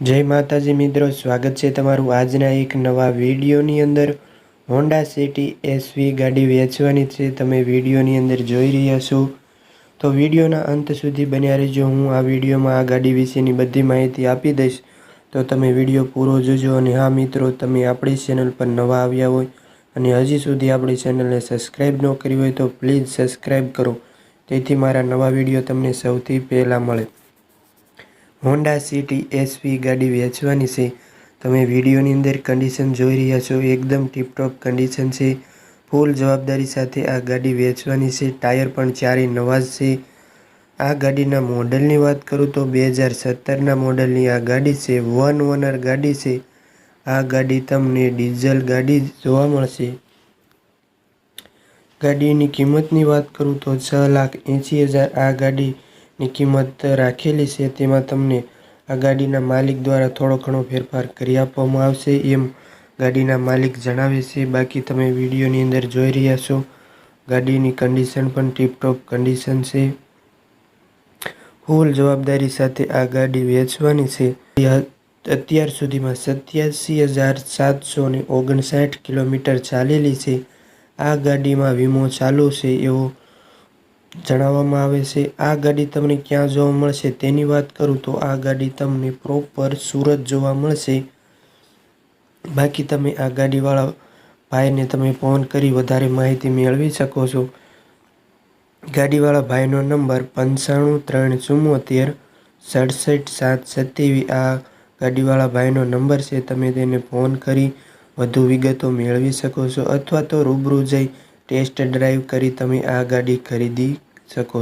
જય માતાજી મિત્રો, સ્વાગત છે તમારું આજના એક નવા વિડીયોની અંદર. હોન્ડા સિટી એસવી ગાડી વેચવાની છે, તમે વિડીયોની અંદર જોઈ રહ્યા છો. તો વિડીયોના અંત સુધી બન્યા રહેજો, હું આ વિડીયોમાં આ ગાડી વિશેની બધી માહિતી આપી દઈશ. તો તમે વીડિયો પૂરો જોજો અને હા મિત્રો, તમે આપણી ચેનલ પર નવા આવ્યા હોય અને હજી સુધી આપણી ચેનલને સબસ્ક્રાઈબ ન કરી હોય તો પ્લીઝ સબસ્ક્રાઈબ કરો. તેથી મારા નવા વીડિયો તમને સૌથી પહેલાં મળે. હોન્ડા સિટી એસવી ગાડી વેચવાની છે. તમે વિડીયોની અંદર કન્ડિશન જોઈ રહ્યા છો. એકદમ ટીપટોપ કન્ડિશન છે. ફૂલ જવાબદારી સાથે આ ગાડી વેચવાની છે. ટાયર પણ ચારે નવા જ છે. આ ગાડીના મોડલની વાત કરું તો બે હજાર સત્તરના મોડલની આ ગાડી છે. વન ઓનર ગાડી છે. આ ગાડી તમને ડીઝલ ગાડી જોવા મળશે. ગાડીની કિંમતની વાત કરું તો છ લાખ એંસી હજાર આ ગાડીની કિંમત રાખેલી છે, તેમાં તમને આ ગાડીના માલિક દ્વારા થોડો ઘણો ફેરફાર કરી આપવામાં આવશે એમ ગાડીના માલિક જણાવે છે. બાકી તમે વિડીયોની અંદર જોઈ રહ્યા છો, ગાડીની કન્ડિશન પણ ટીપટોપ કન્ડિશન છે. ફૂલ જવાબદારી સાથે આ ગાડી વેચવાની છે. અત્યાર સુધીમાં સત્યાસી હજાર સાતસો ને ઓગણસાઠ કિલોમીટર ચાલેલી છે. આ ગાડીમાં વીમો ચાલુ છે એવું જણાવવામાં આવે છે, આ ગાડી તમને ક્યાં જોવા મળશે તેની વાત કરું તો આ ગાડી તમને પ્રોપર સુરત જોવા મળશે. બાકી તમે આ ગાડીવાળા ભાઈને તમે ફોન કરી વધારે માહિતી મેળવી શકો છો. ગાડીવાળા ભાઈનો નંબર પંચાણું, ત્રણ, ચુમ્મોતેર, સડસઠ, સાત, સત્યાવીસ આ ગાડીવાળા ભાઈનો નંબર છે, તમે તેને ફોન કરી વધુ વિગતો મેળવી શકો છો અથવા તો રૂબરૂ જઈ ટેસ્ટ ડ્રાઈવ કરી તમે આ ગાડી ખરીદી શકો